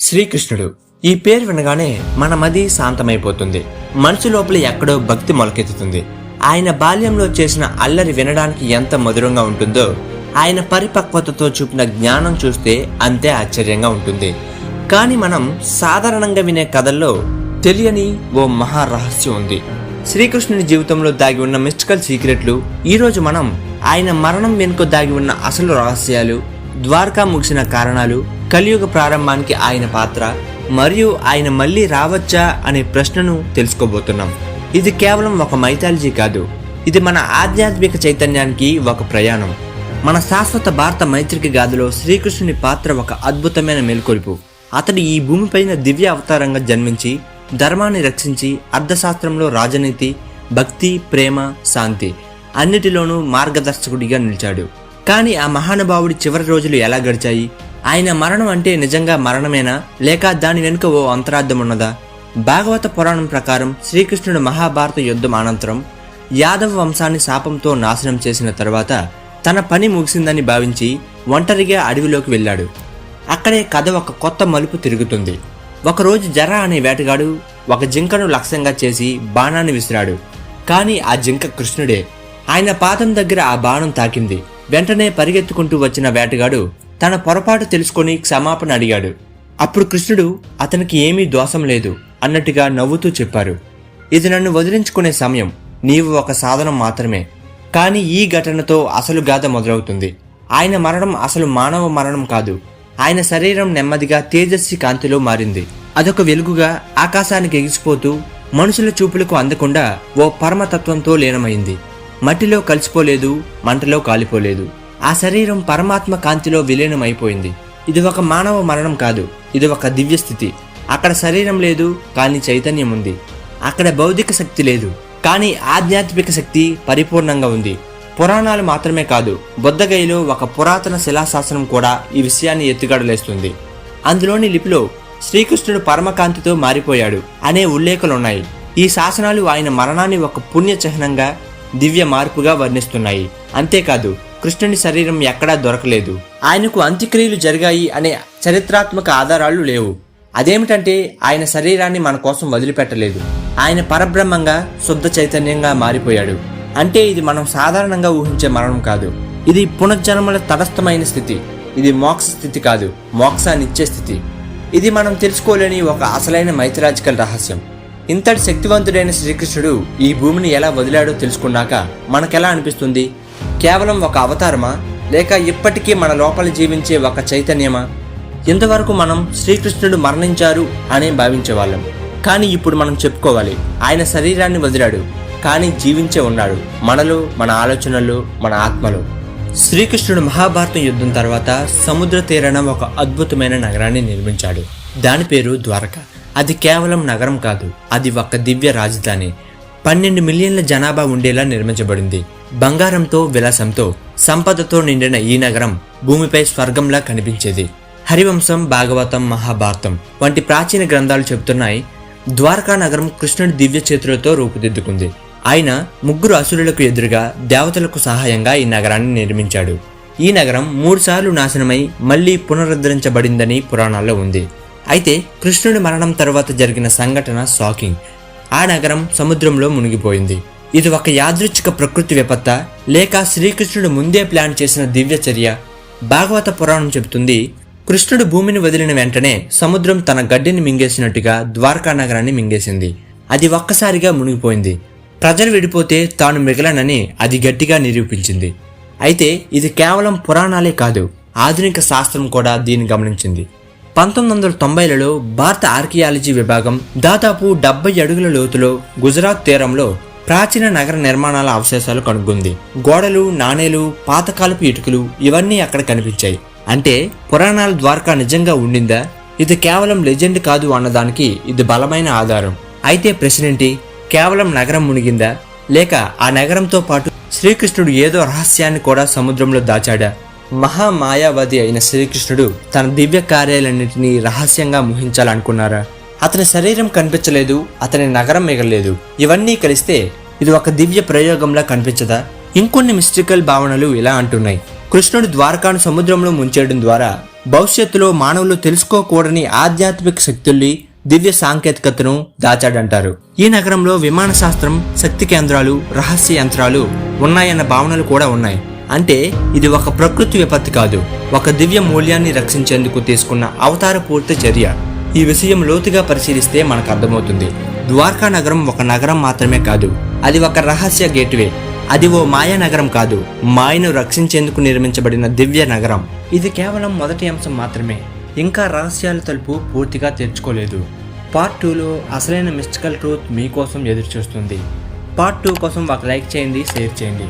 శ్రీకృష్ణుడు. ఈ పేరు వినగానే మన మది శాంతమైపోతుంది. మనసు లోపల ఎక్కడో భక్తి మొలకెత్తుతుంది. ఆయన బాల్యంలో చేసిన అల్లరి వినడానికి ఎంత మధురంగా ఉంటుందో ఆయన పరిపక్వతతో చూపిన జ్ఞానం చూస్తే అంతే ఆశ్చర్యంగా ఉంటుంది. కానీ మనం సాధారణంగా వినే కథల్లో తెలియని ఓ మహా రహస్యం ఉంది. శ్రీకృష్ణుని జీవితంలో దాగి ఉన్న మిస్టికల్ సీక్రెట్లు ఈరోజు మనం ఆయన మరణం వెనుక దాగి ఉన్న అసలు రహస్యాలు ద్వారకా ముగిసిన కారణాలు కలియుగ ప్రారంభానికి ఆయన పాత్ర మరియు ఆయన మళ్ళీ రావచ్చా అనే ప్రశ్నను తెలుసుకోబోతున్నాం. ఇది కేవలం ఒక మైథాలజీ కాదు. ఇది మన ఆధ్యాత్మిక చైతన్యానికి ఒక ప్రయాణం. మన శాశ్వత భారత మైత్రికి గాథలో శ్రీకృష్ణుని పాత్ర ఒక అద్భుతమైన మేల్కొలుపు. అతడు ఈ భూమిపైన దివ్య అవతారంగా జన్మించి ధర్మాన్ని రక్షించి అర్థశాస్త్రంలో రాజనీతి భక్తి ప్రేమ శాంతి అన్నిటిలోనూ మార్గదర్శకుడిగా నిలిచాడు. కానీ ఆ మహానుభావుడి చివరి రోజులు ఎలా గడిచాయి? ఆయన మరణం అంటే నిజంగా మరణమేనా? లేక దాని వెనుక ఓ అంతరార్థం ఉన్నదా భాగవత పురాణం ప్రకారం శ్రీకృష్ణుడు మహాభారత యుద్ధం అనంతరం యాదవ వంశాన్ని శాపంతో నాశనం చేసిన తర్వాత తన పని ముగిసిందని భావించి ఒంటరిగా అడవిలోకి వెళ్ళాడు. అక్కడే కథ ఒక కొత్త మలుపు తిరుగుతుంది. ఒకరోజు జర అనే వేటగాడు ఒక జింకను లక్ష్యంగా చేసి బాణాన్ని విసిరాడు. కానీ ఆ జింక కృష్ణుడే. ఆయన పాదం దగ్గర ఆ బాణం తాకింది. వెంటనే పరిగెత్తుకుంటూ వచ్చిన వేటగాడు తన పొరపాటు తెలుసుకొని క్షమాపణ అడిగాడు. అప్పుడు కృష్ణుడు అతనికి ఏమీ దోషం లేదు అన్నట్టుగా నవ్వుతూ చెప్పారు. ఇది నన్ను వదిలించుకునే సమయం. నీవు ఒక సాధనం మాత్రమే. కానీ ఈ ఘటనతో అసలు గాథ మొదలవుతుంది. ఆయన మరణం అసలు మానవ మరణం కాదు. ఆయన శరీరం నెమ్మదిగా తేజస్వి కాంతిలో మారింది. అదొక వెలుగుగా ఆకాశానికి ఎగిసిపోతూ మనుషుల చూపులకు అందకుండా ఓ పరమతత్వంతో లీనమైంది. మట్టిలో కలిసిపోలేదు మంటలో కాలిపోలేదు. ఆ శరీరం పరమాత్మ కాంతిలో విలీనమైపోయింది. ఇది ఒక మానవ మరణం కాదు ఇది ఒక దివ్య స్థితి. అక్కడ శరీరం లేదు కానీ చైతన్యం ఉంది. అక్కడ భౌతిక శక్తి లేదు కానీ ఆధ్యాత్మిక శక్తి పరిపూర్ణంగా ఉంది. పురాణాలు మాత్రమే కాదు బుద్ధగైలో ఒక పురాతన శిలాశాసనం కూడా ఈ విషయాన్ని ఎత్తుగడలేస్తుంది అందులోని లిపిలో శ్రీకృష్ణుడు పరమకాంతితో మారిపోయాడు అనే ఉల్లేఖలున్నాయి. ఈ శాసనాలు ఆయన మరణాన్ని ఒక పుణ్య చిహ్నంగా దివ్య మార్పుగా వర్ణిస్తున్నాయి. అంతేకాదు కృష్ణుని శరీరం ఎక్కడా దొరకలేదు. ఆయనకు అంత్యక్రియలు జరిగాయి అనే చరిత్రాత్మక ఆధారాలు లేవు. అదేమిటంటే ఆయన శరీరాన్ని మన కోసం వదిలిపెట్టలేదు. ఆయన పరబ్రహ్మంగా శుద్ధ చైతన్యంగా మారిపోయాడు. అంటే ఇది మనం సాధారణంగా ఊహించే మరణం కాదు. ఇది పునర్జన్మల తటస్థమైన స్థితి. ఇది మోక్ష స్థితి కాదు. మోక్షాన్నిచ్చే స్థితి. ఇది మనం తెలుసుకోలేని ఒక అసలైన మైథలాజికల్ రహస్యం. ఇంతటి శక్తివంతుడైన శ్రీకృష్ణుడు ఈ భూమిని ఎలా వదిలాడో తెలుసుకున్నాక మనకెలా అనిపిస్తుంది? కేవలం ఒక అవతారమా? లేక ఇప్పటికీ మన లోపల జీవించే ఒక చైతన్యమా? ఇంతవరకు మనం శ్రీకృష్ణుడు మరణించారు అనే భావించేవాళ్ళం. కానీ ఇప్పుడు మనం చెప్పుకోవాలి ఆయన శరీరాన్ని వదిలాడు కానీ జీవించే ఉన్నాడు మనలో మన ఆలోచనలు మన ఆత్మలో. శ్రీకృష్ణుడు మహాభారతం యుద్ధం తర్వాత సముద్ర తీరాన ఒక అద్భుతమైన నగరాన్ని నిర్మించాడు. దాని పేరు ద్వారక. అది కేవలం నగరం కాదు అది ఒక దివ్య రాజధాని. పన్నెండు మిలియన్ల జనాభా ఉండేలా నిర్మించబడింది. బంగారంతో విలాసంతో సంపదతో నిండిన ఈ నగరం భూమిపై స్వర్గంలా కనిపించేది. హరివంశం భాగవతం మహాభారతం వంటి ప్రాచీన గ్రంథాలు చెబుతున్నాయి. ద్వారకా నగరం కృష్ణుడి దివ్య చేతులతో రూపుదిద్దుకుంది. ఆయన ముగ్గురు అసురులకు ఎదురుగా దేవతలకు సహాయంగా ఈ నగరాన్ని నిర్మించాడు. ఈ నగరం మూడుసార్లు నాశనమై మళ్ళీ పునరుద్ధరించబడిందని పురాణాల్లో ఉంది. అయితే కృష్ణుడి మరణం తర్వాత జరిగిన సంఘటన షాకింగ్. ఆ నగరం సముద్రంలో మునిగిపోయింది. ఇది ఒక యాదృచ్ఛిక ప్రకృతి విపత్త లేక శ్రీకృష్ణుడు ముందే ప్లాన్ చేసిన దివ్య చర్య భాగవత పురాణం చెబుతుంది కృష్ణుడు భూమిని వదిలిన వెంటనే సముద్రం తన గడ్డిని మింగేసినట్టుగా ద్వారకా నగరాన్ని మింగేసింది. అది ఒక్కసారిగా మునిగిపోయింది. ప్రజలు విడిపోతే తాను మిగలనని అది గట్టిగా నిరూపించింది. అయితే ఇది కేవలం పురాణాలే కాదు ఆధునిక శాస్త్రం కూడా దీన్ని గమనించింది. పంతొమ్మిది వందల తొంభైలలో భారత ఆర్కియాలజీ విభాగం దాదాపు డెబ్బై అడుగుల లోతులో గుజరాత్ తీరంలో ప్రాచీన నగర నిర్మాణాల అవశేషాలు కనుగొంది. గోడలు నాణేలు పాతకాలపు ఇటుకలు ఇవన్నీ అక్కడ కనిపించాయి. అంటే పురాణాల ద్వారకా నిజంగా ఉండిందా? ఇది కేవలం లెజెండ్ కాదు అన్నదానికి ఇది బలమైన ఆధారం. అయితే ప్రశ్నేంటి కేవలం నగరం మునిగిందా? లేక ఆ నగరంతో పాటు శ్రీకృష్ణుడు ఏదో రహస్యాన్ని కూడా సముద్రంలో దాచాడా? మహామాయావాది అయిన శ్రీకృష్ణుడు తన దివ్య కార్యాలన్నింటినీ రహస్యంగా ముహించాలనుకున్నారా అతని శరీరం కనిపించలేదు అతని నగరం మిగలలేదు. ఇవన్నీ కలిస్తే ఇది ఒక దివ్య ప్రయోగంలా కనిపించదా? ఇంకొన్ని మిస్టికల్ భావనలు ఇలా అంటున్నాయి. కృష్ణుడు ద్వారకాను సముద్రంలో ముంచేయడం ద్వారా భవిష్యత్తులో మానవులు తెలుసుకోకూడని ఆధ్యాత్మిక శక్తుల్ని దివ్య సాంకేతికతను దాచాడంటారు. ఈ నగరంలో విమాన శాస్త్రం శక్తి కేంద్రాలు రహస్య యంత్రాలు ఉన్నాయన్న భావనలు కూడా ఉన్నాయి. అంటే ఇది ఒక ప్రకృతి విపత్తి కాదు. ఒక దివ్య మూల్యాన్ని రక్షించేందుకు తీసుకున్న అవతార పూర్తి చర్య. ఈ విషయం లోతుగా పరిశీలిస్తే మనకు అర్థమవుతుంది. ద్వారకా నగరం ఒక నగరం మాత్రమే కాదు. అది ఒక రహస్య గేట్వే. అది ఓ మాయా నగరం కాదు. మాయను రక్షించేందుకు నిర్మించబడిన దివ్య నగరం. ఇది కేవలం మొదటి అంశం మాత్రమే. ఇంకా రహస్యాల తలుపు పూర్తిగా తెరుచుకోలేదు. పార్ట్ టూలో అసలైన మిస్టికల్ ట్రూత్ మీకోసం ఎదురు చూస్తుంది పార్ట్ టూ కోసం ఒక లైక్ చేయండి షేర్ చేయండి.